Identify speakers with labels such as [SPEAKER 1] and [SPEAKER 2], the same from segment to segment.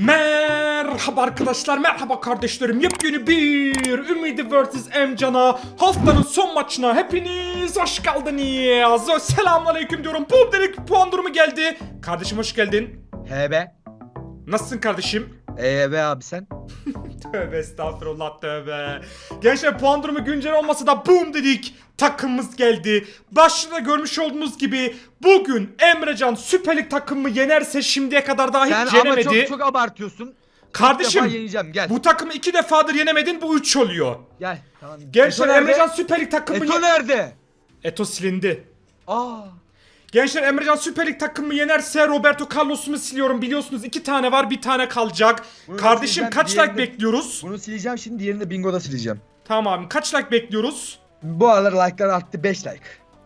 [SPEAKER 1] Merhaba arkadaşlar, merhaba kardeşlerim. Yepyeni bir Ümidi vs Emcan'a haftanın son maçına hepiniz hoş geldiniz. Selamünaleyküm diyorum. Bu dedik puan durumu geldi. Kardeşim hoş geldin.
[SPEAKER 2] He be.
[SPEAKER 1] Nasılsın kardeşim?
[SPEAKER 2] Ee be abi sen.
[SPEAKER 1] Tövbe estağfurullah tövbe. Gençler puan durumu güncel olmasa da boom dedik. Takımımız geldi. Başta görmüş olduğunuz gibi bugün Emrecan Süper Lig takımımı yenerse şimdiye kadar daha
[SPEAKER 2] Sen
[SPEAKER 1] hiç
[SPEAKER 2] ama
[SPEAKER 1] yenemedi.
[SPEAKER 2] çok çok abartıyorsun.
[SPEAKER 1] Kardeşim
[SPEAKER 2] defa yeneceğim gel.
[SPEAKER 1] bu takımı iki defadır yenemedin bu üç oluyor.
[SPEAKER 2] Gel. Tamam.
[SPEAKER 1] Gençler
[SPEAKER 2] Eto nerede?
[SPEAKER 1] Emrecan Süper Lig takımı
[SPEAKER 2] Eto nerede?
[SPEAKER 1] Eto silindi.
[SPEAKER 2] Aa.
[SPEAKER 1] Gençler Emrecan Süper Lig takımı yenerse Roberto Carlos'umu siliyorum biliyorsunuz iki tane var bir tane kalacak.
[SPEAKER 2] Bunu
[SPEAKER 1] Kardeşim
[SPEAKER 2] sileceğim,
[SPEAKER 1] kaç like
[SPEAKER 2] diğerini de-
[SPEAKER 1] bekliyoruz?
[SPEAKER 2] Bunu sileceğim şimdi diğerini bingoda sileceğim.
[SPEAKER 1] Tamam abi kaç like bekliyoruz?
[SPEAKER 2] Bu aralar like'lar arttı 5 like.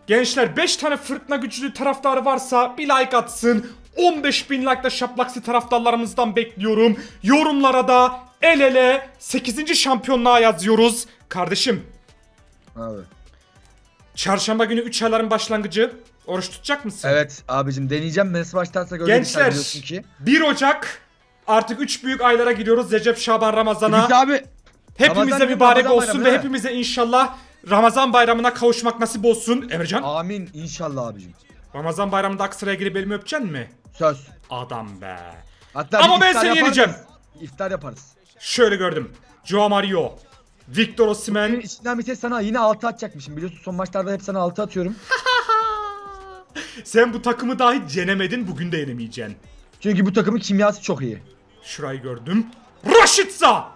[SPEAKER 1] Gençler 5 tane fırtına güçlü taraftarı varsa bir like atsın. 15 bin like da şaplaksi taraftarlarımızdan bekliyorum. Yorumlara da el ele 8. şampiyonluğa yazıyoruz. Kardeşim
[SPEAKER 2] Abi.
[SPEAKER 1] çarşamba günü 3 ayların başlangıcı. Oruç tutacak mısın?
[SPEAKER 2] Evet abicim deneyeceğim nasıl başlarsa göre
[SPEAKER 1] Gençler
[SPEAKER 2] biliyorsun ki.
[SPEAKER 1] 1 Ocak artık 3 büyük aylara giriyoruz. Recep, Şaban, Ramazan'a.
[SPEAKER 2] Ümit abi.
[SPEAKER 1] Hepimize
[SPEAKER 2] Ramazan
[SPEAKER 1] mübarek
[SPEAKER 2] Ramazan
[SPEAKER 1] olsun
[SPEAKER 2] bayramı
[SPEAKER 1] ve hepimize inşallah Ramazan bayramına kavuşmak nasip olsun. Emrecan,
[SPEAKER 2] Amin inşallah abicim.
[SPEAKER 1] Ramazan bayramında Aksaray'a gelip elimi öpeceksin mi?
[SPEAKER 2] Söz.
[SPEAKER 1] Adam be.
[SPEAKER 2] Hatta
[SPEAKER 1] Ama
[SPEAKER 2] bir
[SPEAKER 1] ben
[SPEAKER 2] iftar
[SPEAKER 1] seni
[SPEAKER 2] yaparız.
[SPEAKER 1] yeneceğim.
[SPEAKER 2] İftar yaparız.
[SPEAKER 1] Şöyle gördüm. Joao Mario, Victor Osimhen.
[SPEAKER 2] içinden bir ses sana yine 6 atacakmışım. Biliyorsun son maçlarda hep sana 6 atıyorum.
[SPEAKER 1] Sen bu takımı daha hiç yenemedin, bugün de yenemeyeceksin.
[SPEAKER 2] Çünkü bu takımın kimyası çok iyi.
[SPEAKER 1] Şurayı gördüm. Raşitsa!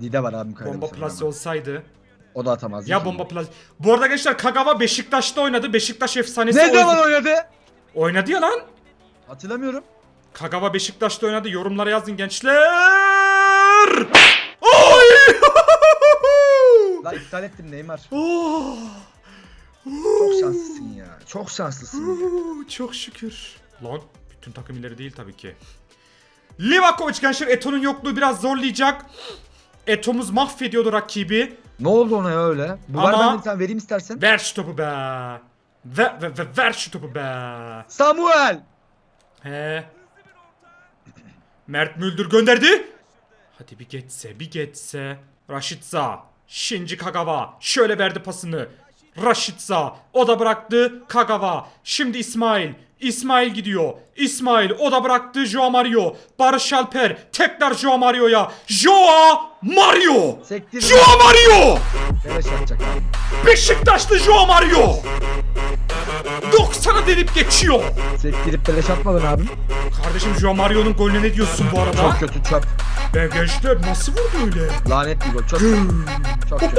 [SPEAKER 2] Dide var abim kardeşim.
[SPEAKER 1] Bomba plase olsaydı.
[SPEAKER 2] O da atamaz.
[SPEAKER 1] Ya bomba plase. Bu arada gençler Kagawa Beşiktaş'ta oynadı. Beşiktaş efsanesi
[SPEAKER 2] Ne zaman oynadı?
[SPEAKER 1] Oynadı ya lan.
[SPEAKER 2] Hatırlamıyorum.
[SPEAKER 1] Kagawa Beşiktaş'ta oynadı. Yorumlara yazın gençler. Oy!
[SPEAKER 2] La iptal ettim Neymar.
[SPEAKER 1] Oh!
[SPEAKER 2] Çok şanslısın ya. Çok şanslısın. ya.
[SPEAKER 1] Çok şükür. Lan bütün takım ileri değil tabii ki. Livakovic gençler Eto'nun yokluğu biraz zorlayacak. Eto'muz mahvediyordu rakibi.
[SPEAKER 2] Ne oldu ona ya öyle? Bu var
[SPEAKER 1] Ama-
[SPEAKER 2] bir tane vereyim istersen.
[SPEAKER 1] Ver şu topu be. Ver, ver, ver, ver şu topu be.
[SPEAKER 2] Samuel!
[SPEAKER 1] He. Mert Müldür gönderdi. Hadi bir geçse bir geçse. Raşitza. Shinji Kagawa. Şöyle verdi pasını. Raşitza. O da bıraktı. Kagawa. Şimdi İsmail. İsmail gidiyor. İsmail o da bıraktı Joao Mario. Barış Alper tekrar Joao Mario'ya. Joao Mario.
[SPEAKER 2] Sektir.
[SPEAKER 1] Joao Mario.
[SPEAKER 2] Atacak abi.
[SPEAKER 1] Beşiktaşlı Joao Mario. 90'ı delip geçiyor.
[SPEAKER 2] Sektirip beleş atmadın abim.
[SPEAKER 1] Kardeşim Joao Mario'nun golüne ne diyorsun bu arada?
[SPEAKER 2] Çok kötü çöp.
[SPEAKER 1] Ben gençler nasıl vurdu öyle?
[SPEAKER 2] Lanet bir gol. Çok kötü. Çok kötü.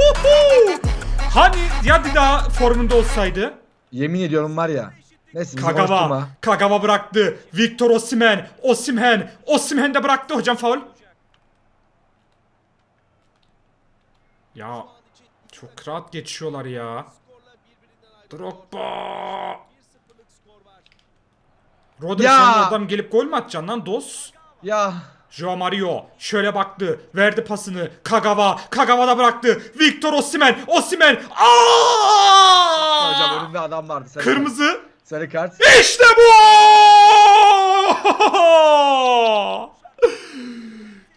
[SPEAKER 1] Hani ya bir daha formunda olsaydı?
[SPEAKER 2] Yemin ediyorum var ya. Neyse bizi
[SPEAKER 1] Kagawa.
[SPEAKER 2] konuşturma.
[SPEAKER 1] Kagawa bıraktı. Victor Osimhen. Osimhen. Osimhen de bıraktı hocam faul. Ya çok rahat geçiyorlar ya. Drogba. Rodri
[SPEAKER 2] Ya.
[SPEAKER 1] sen oradan gelip gol mü atacaksın lan dos?
[SPEAKER 2] Ya.
[SPEAKER 1] Joao Mario şöyle baktı, verdi pasını. Kagawa, Kagawa da bıraktı. Victor Osimhen, Osimhen. Aa!
[SPEAKER 2] Hocam önünde adam vardı. Sarı
[SPEAKER 1] Kırmızı.
[SPEAKER 2] Kart. Sarı kart.
[SPEAKER 1] İşte bu!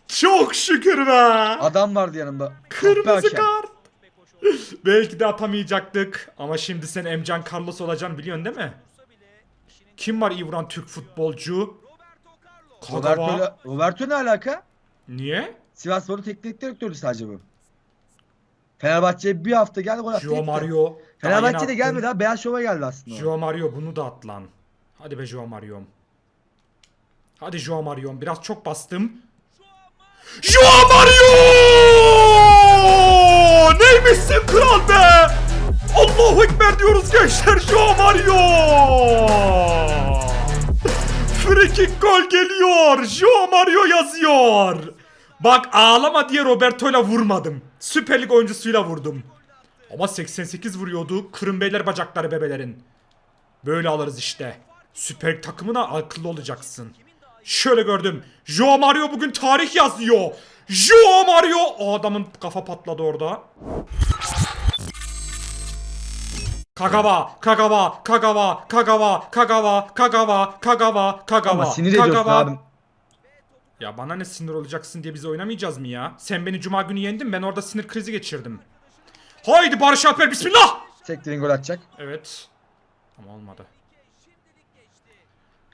[SPEAKER 1] Çok şükür be.
[SPEAKER 2] Adam vardı yanımda.
[SPEAKER 1] Kırmızı
[SPEAKER 2] Kahpe
[SPEAKER 1] kart. Belki de atamayacaktık ama şimdi sen Emcan Carlos olacaksın biliyorsun değil mi? Kim var iyi vuran Türk futbolcu?
[SPEAKER 2] Roberto, Roberto ne alaka?
[SPEAKER 1] Niye?
[SPEAKER 2] Sivasspor'un teknik direktörü sadece bu. Fenerbahçe'ye bir hafta geldi gol attı.
[SPEAKER 1] Joao. Mario.
[SPEAKER 2] Fenerbahçe de gelmedi ha. Beyaz Şov'a geldi aslında.
[SPEAKER 1] Joao Mario bunu da at lan. Hadi be Joao Mario'm. Hadi Joao Mario'm. Biraz çok bastım. Joao Mario! Neymişsin kral be? Allahu Ekber diyoruz gençler Joao Mario! Free kick gol geliyor. Joao Mario yazıyor. Bak ağlama diye Roberto'yla vurmadım. Süper Lig oyuncusuyla vurdum. Ama 88 vuruyordu. Kırın beyler bacakları bebelerin. Böyle alırız işte. Süper Lig takımına akıllı olacaksın. Şöyle gördüm. Joao Mario bugün tarih yazıyor. Joao Mario. O adamın kafa patladı orada. Kagawa, Kagawa, Kagawa, Kagawa, Kagawa, Kagawa, Kagawa, Kagawa.
[SPEAKER 2] Ama sinir ediyorsun
[SPEAKER 1] Kagawa. Ya bana ne sinir olacaksın diye biz oynamayacağız mı ya? Sen beni cuma günü yendin ben orada sinir krizi geçirdim. Haydi Barış Alper bismillah.
[SPEAKER 2] Sektirin gol atacak.
[SPEAKER 1] Evet. Ama olmadı.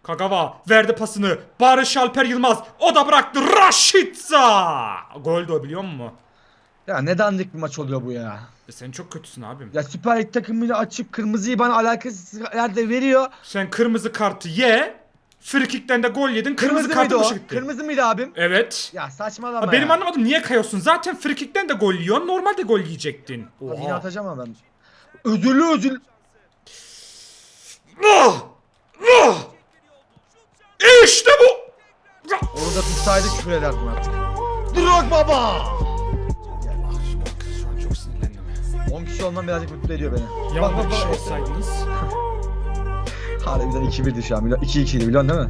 [SPEAKER 1] Kagawa verdi pasını. Barış Alper Yılmaz. O da bıraktı. Raşitsa. Gol de o biliyor musun?
[SPEAKER 2] Ya ne dandik bir maç oluyor bu ya.
[SPEAKER 1] E sen çok kötüsün abim.
[SPEAKER 2] Ya Süper Lig takımıyla açıp kırmızıyı bana alakasız yerde veriyor.
[SPEAKER 1] Sen kırmızı kartı ye. Frikikten de gol yedin. Kırmızı,
[SPEAKER 2] Kırmızı,
[SPEAKER 1] kartı
[SPEAKER 2] o?
[SPEAKER 1] gitti.
[SPEAKER 2] Kırmızı mıydı abim?
[SPEAKER 1] Evet.
[SPEAKER 2] Ya saçmalama
[SPEAKER 1] Ha, benim
[SPEAKER 2] ya.
[SPEAKER 1] anlamadım niye kayıyorsun? Zaten frikikten de gol yiyorsun. Normalde gol yiyecektin.
[SPEAKER 2] Abi Yine
[SPEAKER 1] Oha.
[SPEAKER 2] atacağım ama ben. Özürlü özürlü.
[SPEAKER 1] Ah! Ah! İşte bu.
[SPEAKER 2] Orada tutsaydık küfür ederdim artık. Drog baba. Kişi olmam birazcık mutlu ediyor beni. Bak
[SPEAKER 1] bir
[SPEAKER 2] bak
[SPEAKER 1] şey
[SPEAKER 2] bak.
[SPEAKER 1] olsaydınız.
[SPEAKER 2] Harbiden 2-1'di şu an. 2-2'ydi biliyorsun değil mi?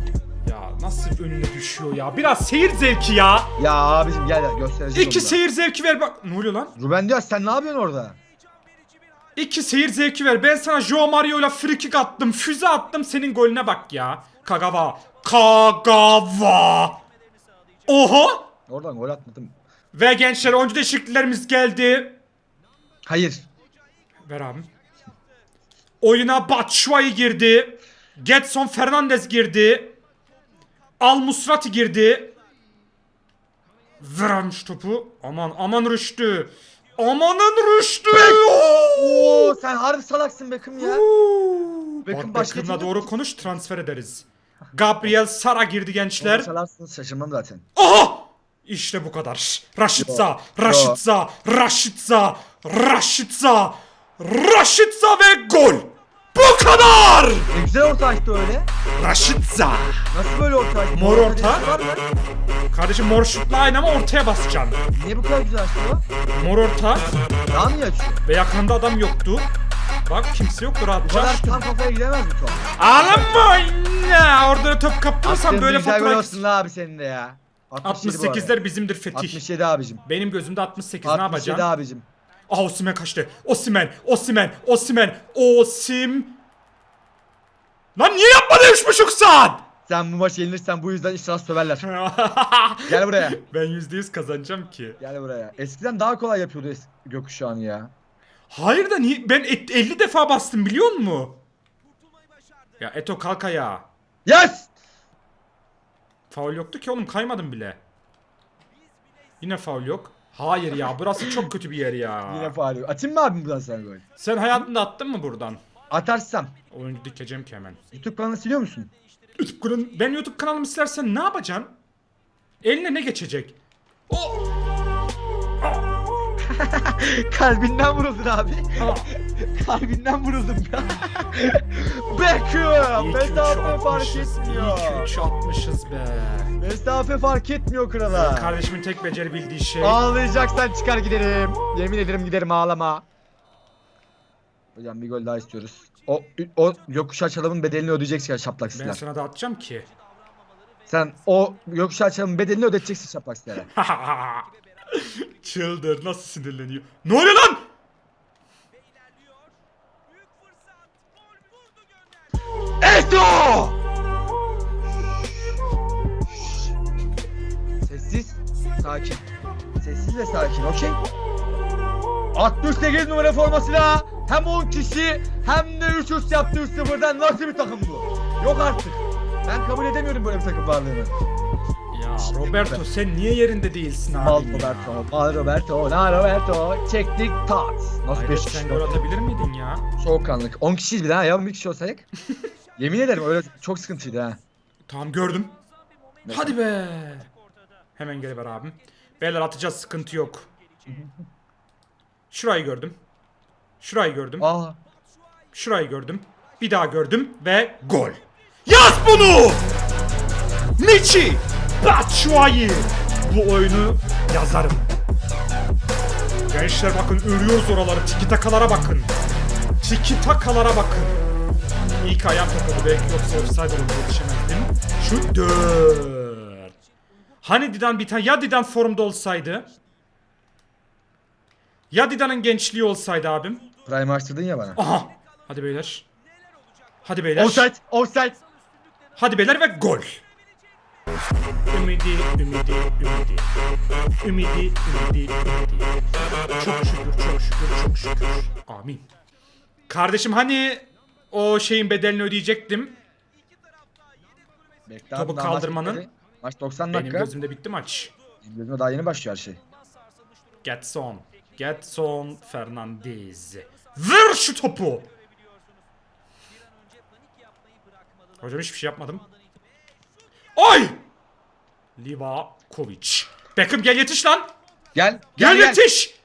[SPEAKER 1] Ya nasıl önüne düşüyor ya? Biraz seyir zevki ya.
[SPEAKER 2] Ya abicim gel gel göstereceğiz
[SPEAKER 1] İki
[SPEAKER 2] onu da.
[SPEAKER 1] seyir zevki ver bak. Ne oluyor lan?
[SPEAKER 2] Ruben Diaz sen ne yapıyorsun orada?
[SPEAKER 1] İki seyir zevki ver. Ben sana Joe Mario ile free kick attım. Füze attım. Senin golüne bak ya. Kagawa. Kagawa. Oha.
[SPEAKER 2] Oradan gol atmadım.
[SPEAKER 1] Ve gençler oyuncu değişikliklerimiz geldi.
[SPEAKER 2] Hayır.
[SPEAKER 1] Ver abim. Oyuna Batshuayi girdi. Getson Fernandez girdi. Al Musrati girdi. Ver abim şu topu. Aman aman Rüştü. Amanın Rüştü.
[SPEAKER 2] Oo sen harbi salaksın Beckham ya.
[SPEAKER 1] Beckham Bak Beckham'la doğru konuş transfer ederiz. Gabriel Sara girdi gençler.
[SPEAKER 2] Salarsınız şaşırmam zaten.
[SPEAKER 1] Aha! İşte bu kadar. Raşitsa, Raşitsa, Raşitsa, Raşitsa, Raşitsa ve gol. Bu kadar!
[SPEAKER 2] Ne güzel orta açtı öyle.
[SPEAKER 1] Raşitsa.
[SPEAKER 2] Nasıl böyle orta açtı?
[SPEAKER 1] Mor orta.
[SPEAKER 2] Var mı?
[SPEAKER 1] Kardeşim mor şutla aynı ama ortaya basacaksın.
[SPEAKER 2] Niye bu kadar güzel açtı o?
[SPEAKER 1] Mor orta
[SPEAKER 2] Daha mı iyi açıyor?
[SPEAKER 1] ve yakında adam yoktu. Bak kimse yoktu
[SPEAKER 2] Bu
[SPEAKER 1] rahatça
[SPEAKER 2] kadar tam kafaya gidemez mi top?
[SPEAKER 1] Ağlama ya. Orada top kaptırırsan
[SPEAKER 2] Attığın
[SPEAKER 1] böyle
[SPEAKER 2] güzel gol
[SPEAKER 1] fatura...
[SPEAKER 2] olsun la abi senin de ya. 67 bu arada.
[SPEAKER 1] 68'ler bizimdir fetih.
[SPEAKER 2] 67 abicim.
[SPEAKER 1] Benim gözümde 68 ne
[SPEAKER 2] 67
[SPEAKER 1] yapacaksın?
[SPEAKER 2] abicim.
[SPEAKER 1] Aha Osimen kaçtı. Osimen, Osimen, Osimen, Osim. Lan niye üç buçuk saat?
[SPEAKER 2] Sen bu maçı yenilirsen bu yüzden inşallah söverler. Gel buraya.
[SPEAKER 1] ben yüzde yüz kazanacağım ki.
[SPEAKER 2] Gel buraya. Eskiden daha kolay yapıyordu es- gökkuşağını ya.
[SPEAKER 1] Hayır da niye? Ben et- 50 defa bastım biliyor musun? Ya Eto kalk ayağa.
[SPEAKER 2] Yes!
[SPEAKER 1] Faul yoktu ki oğlum kaymadım bile. Yine faul yok. Hayır ya burası çok kötü bir yer ya.
[SPEAKER 2] Yine faal. Atayım mı abim buradan sen gol?
[SPEAKER 1] Sen hayatında attın mı buradan?
[SPEAKER 2] Atarsam.
[SPEAKER 1] Oyuncu dikeceğim ki hemen.
[SPEAKER 2] YouTube kanalını siliyor musun?
[SPEAKER 1] YouTube kanalı, ben YouTube kanalımı silersen ne yapacaksın? Eline ne geçecek? O
[SPEAKER 2] Kalbinden vuruldun abi. Kalbinden vuruldum ya. Beckham! Mesafe fark etmiyor.
[SPEAKER 1] iyi ki 3 atmışız be.
[SPEAKER 2] Mesafe fark etmiyor krala.
[SPEAKER 1] Kardeşimin tek beceri bildiği şey.
[SPEAKER 2] Ağlayacaksan çıkar giderim. Yemin ederim giderim ağlama. Hocam bir gol daha istiyoruz. O o yokuşağı çalımın bedelini ödeyeceksin
[SPEAKER 1] Ben
[SPEAKER 2] sizler.
[SPEAKER 1] sana da atacağım ki.
[SPEAKER 2] Sen o yokuşağı çalımın bedelini ödeteceksin şaplak sizlere.
[SPEAKER 1] Çıldır nasıl sinirleniyor. Ne oluyor lan?
[SPEAKER 2] Eto! Sessiz, sakin. Sessiz ve sakin, okey? 68 numara formasıyla hem 10 kişi hem de 3 üst yaptı 3-0'dan nasıl bir takım bu? Yok artık. Ben kabul edemiyorum böyle bir takım varlığını.
[SPEAKER 1] Roberto sen niye yerinde değilsin abi?
[SPEAKER 2] Mal Roberto, mal Roberto, na Roberto, çektik tat. Nasıl
[SPEAKER 1] Hayır
[SPEAKER 2] 5
[SPEAKER 1] sen
[SPEAKER 2] kişi?
[SPEAKER 1] gol atabilir miydin ya?
[SPEAKER 2] Soğukkanlık. 10 kişiyiz bir daha ya, 11 kişi olsaydık. Yemin ederim öyle çok sıkıntıydı ha.
[SPEAKER 1] Tamam gördüm. Hadi be. Hemen geri ver abim. Beyler atacağız sıkıntı yok. Şurayı gördüm. Şurayı gördüm.
[SPEAKER 2] Aa,
[SPEAKER 1] Şurayı gördüm. Bir daha gördüm ve gol. Yaz bunu! Michi Batshuayi. Bu oyunu yazarım. Gençler bakın örüyoruz oraları. Tiki takalara bakın. Tiki takalara bakın. İlk ayağım takıldı. Belki yoksa offside olurdu yetişemezdim. Şu dört. Hani Didan bir tane ya Didan formda olsaydı? Ya Didan'ın gençliği olsaydı abim?
[SPEAKER 2] prime açtırdın ya bana.
[SPEAKER 1] Aha. Hadi beyler. Hadi beyler.
[SPEAKER 2] Offside, offside.
[SPEAKER 1] Hadi beyler ve gol. Ümidi, ümidi, ümidi. Ümidi, ümidi, ümidi. Çok şükür, çok şükür, çok şükür. Amin. Kardeşim hani o şeyin bedelini ödeyecektim.
[SPEAKER 2] Bekle
[SPEAKER 1] Topu
[SPEAKER 2] daha maç
[SPEAKER 1] kaldırmanın-
[SPEAKER 2] bitmedi. Maç 90
[SPEAKER 1] Benim
[SPEAKER 2] dakika.
[SPEAKER 1] gözümde bitti maç.
[SPEAKER 2] Gözüme daha yeni başlıyor her şey.
[SPEAKER 1] Getson. Getson Fernandez. Ver şu topu. Hocam hiçbir şey yapmadım. Ay! Livakovic. Beckham gel yetiş lan.
[SPEAKER 2] Gel.
[SPEAKER 1] Gel,
[SPEAKER 2] Gel gel.
[SPEAKER 1] yetiş.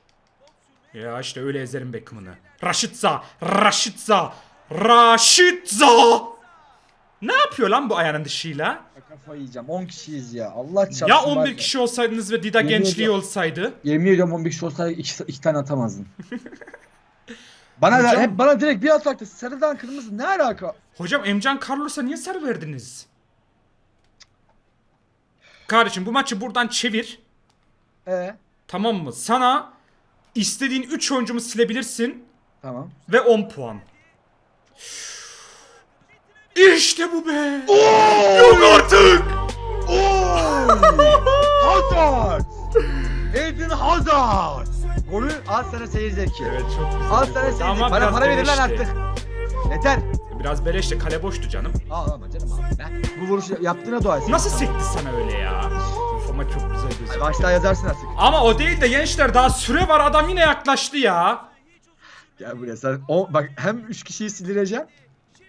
[SPEAKER 1] Ya işte öyle ezerim Beckham'ını. Raşitza. Raşitza. Raşitza. Ne yapıyor lan bu ayağının dışıyla?
[SPEAKER 2] Kafayı yiyeceğim. 10 kişiyiz ya. Allah çarpsın.
[SPEAKER 1] Ya
[SPEAKER 2] var
[SPEAKER 1] 11 kişi olsaydınız ve Dida
[SPEAKER 2] Yemin
[SPEAKER 1] gençliği
[SPEAKER 2] ediyorum.
[SPEAKER 1] olsaydı.
[SPEAKER 2] Yemin ediyorum 11 kişi olsaydı 2, iki tane atamazdın. bana
[SPEAKER 1] Hocam-
[SPEAKER 2] hep bana direkt bir at attı. Sarıdan kırmızı ne alaka?
[SPEAKER 1] Hocam Emcan Carlos'a niye sarı verdiniz? Kardeşim bu maçı buradan çevir.
[SPEAKER 2] Ee,
[SPEAKER 1] Tamam mı? Sana istediğin 3 oyuncumu silebilirsin
[SPEAKER 2] tamam.
[SPEAKER 1] ve 10 puan. İşte bu be. Yok artık.
[SPEAKER 2] Hazard! Eden Hazard! Golü al sana seyir zevki.
[SPEAKER 1] Evet çok güzel.
[SPEAKER 2] Al sana seyir zevki. Bana para verin lan artık. Yeter.
[SPEAKER 1] Biraz beleşti kale boştu canım.
[SPEAKER 2] Ağlama canım abi. Bu vuruşu yaptığına dua et.
[SPEAKER 1] Nasıl sekti sana öyle ya? Uf, ama çok güzel
[SPEAKER 2] Ay,
[SPEAKER 1] gözüküyor.
[SPEAKER 2] Başta yazarsın artık.
[SPEAKER 1] Ama o değil de gençler daha süre var adam yine yaklaştı ya.
[SPEAKER 2] Gel buraya sen. O, bak hem 3 kişiyi sildireceğim.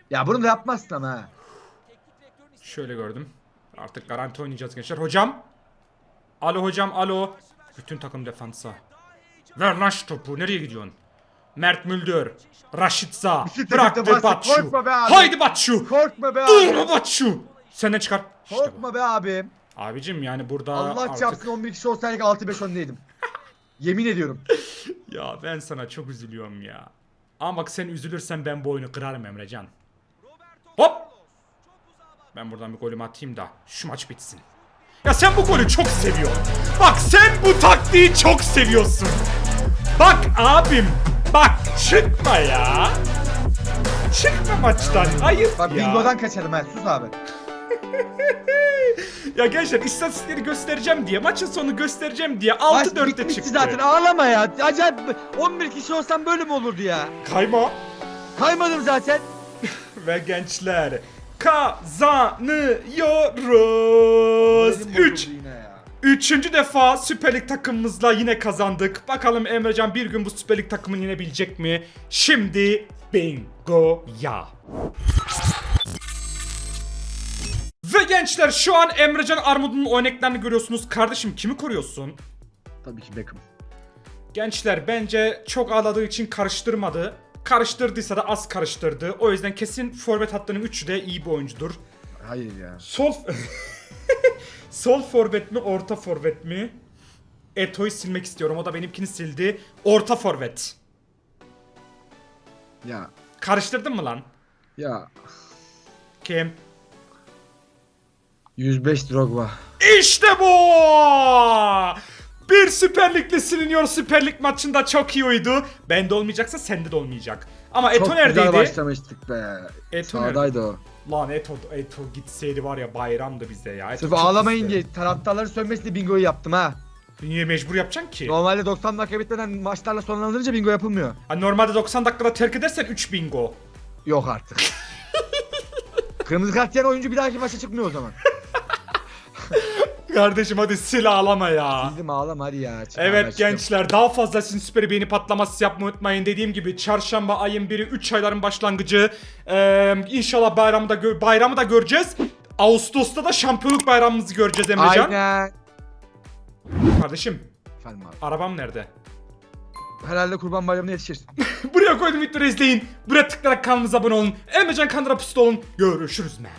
[SPEAKER 2] Ya bunu da yapmazsın ama ha.
[SPEAKER 1] Şöyle gördüm. Artık garanti oynayacağız gençler. Hocam. Alo hocam alo. Bütün takım defansa. Ver lan şu topu. Nereye gidiyorsun? Mert Müldür. Raşitza.
[SPEAKER 2] Takım
[SPEAKER 1] Bıraktı. Batşu.
[SPEAKER 2] Abi.
[SPEAKER 1] Haydi Batşu.
[SPEAKER 2] Korkma be abi.
[SPEAKER 1] Durma Batşu. Senden çıkar. İşte bu.
[SPEAKER 2] Korkma be abim.
[SPEAKER 1] Abicim yani burada
[SPEAKER 2] Allah
[SPEAKER 1] artık...
[SPEAKER 2] çarpsın 11 kişi olsaydık 6-5 öndeydim. Yemin ediyorum.
[SPEAKER 1] Ya ben sana çok üzülüyorum ya. Ama bak sen üzülürsen ben bu oyunu kırarım Emrecan. Hop. Ben buradan bir golümü atayım da şu maç bitsin. Ya sen bu golü çok seviyorsun. Bak sen bu taktiği çok seviyorsun. Bak abim. Çıkma ya. Çıkma maçtan. Ayıp
[SPEAKER 2] Bak
[SPEAKER 1] ya.
[SPEAKER 2] bingodan kaçarım ha sus abi.
[SPEAKER 1] Ya gençler istatistikleri göstereceğim diye maçın sonu göstereceğim diye
[SPEAKER 2] Maç
[SPEAKER 1] 6-4'te
[SPEAKER 2] bitmişti
[SPEAKER 1] çıktı.
[SPEAKER 2] zaten ağlama ya. Acayip 11 kişi olsam böyle mi olurdu ya?
[SPEAKER 1] Kayma.
[SPEAKER 2] Kaymadım zaten.
[SPEAKER 1] Ve gençler kazanıyoruz.
[SPEAKER 2] Moralim
[SPEAKER 1] 3
[SPEAKER 2] bozuldu yine ya.
[SPEAKER 1] Üçüncü defa Süper Lig takımımızla yine kazandık. Bakalım Emrecan bir gün bu Süper Lig takımını yenebilecek mi? Şimdi bingo ya. Ve gençler şu an Emrecan Armud'un oynaklarını görüyorsunuz. Kardeşim kimi koruyorsun?
[SPEAKER 2] Tabii ki Beckham.
[SPEAKER 1] Gençler bence çok ağladığı için karıştırmadı. Karıştırdıysa da az karıştırdı. O yüzden kesin forvet hattının üçü de iyi bir oyuncudur.
[SPEAKER 2] Hayır ya.
[SPEAKER 1] Sol Sol forvet mi, orta forvet mi? Eto'yu silmek istiyorum. O da benimkini sildi. Orta forvet.
[SPEAKER 2] Ya.
[SPEAKER 1] Karıştırdın mı lan?
[SPEAKER 2] Ya.
[SPEAKER 1] Kim?
[SPEAKER 2] 105 Drogba.
[SPEAKER 1] İşte bu! Bir Süper Lig'li siliniyor Süper Lig maçında çok iyi uydu. Bende olmayacaksa sende de olmayacak. Ama Eto
[SPEAKER 2] Çok
[SPEAKER 1] neredeydi?
[SPEAKER 2] güzel başlamıştık be.
[SPEAKER 1] Eto
[SPEAKER 2] Sağdaydı o.
[SPEAKER 1] Lan Eto, Eto gitseydi var ya bayramdı bize ya. Eto
[SPEAKER 2] Sırf
[SPEAKER 1] çok
[SPEAKER 2] ağlamayın diye taraftarları sönmesi diye bingoyu yaptım ha.
[SPEAKER 1] Niye mecbur yapacaksın ki?
[SPEAKER 2] Normalde 90 dakika bitmeden maçlarla sonlandırınca bingo yapılmıyor.
[SPEAKER 1] Ha, normalde 90 dakikada terk edersen 3 bingo.
[SPEAKER 2] Yok artık. Kırmızı kart yiyen oyuncu bir dahaki maça çıkmıyor o zaman.
[SPEAKER 1] Kardeşim hadi sil ağlama ya.
[SPEAKER 2] Bildim ağlama hadi ya. Çık abi,
[SPEAKER 1] Evet
[SPEAKER 2] çıkıyorum.
[SPEAKER 1] gençler daha fazla sizin süper beğeni patlaması yapmayı unutmayın. Dediğim gibi çarşamba ayın biri 3 ayların başlangıcı. Ee, inşallah bayramı da, bayramı da göreceğiz. Ağustos'ta da şampiyonluk bayramımızı göreceğiz Emrecan.
[SPEAKER 2] Aynen.
[SPEAKER 1] Kardeşim
[SPEAKER 2] Efendim abi.
[SPEAKER 1] arabam nerede?
[SPEAKER 2] Herhalde kurban bayramına yetişir.
[SPEAKER 1] Buraya koydum videoları izleyin. Buraya tıklayarak kanalımıza abone olun. Emrecan Kandıra Pusu'da olun. Görüşürüz men.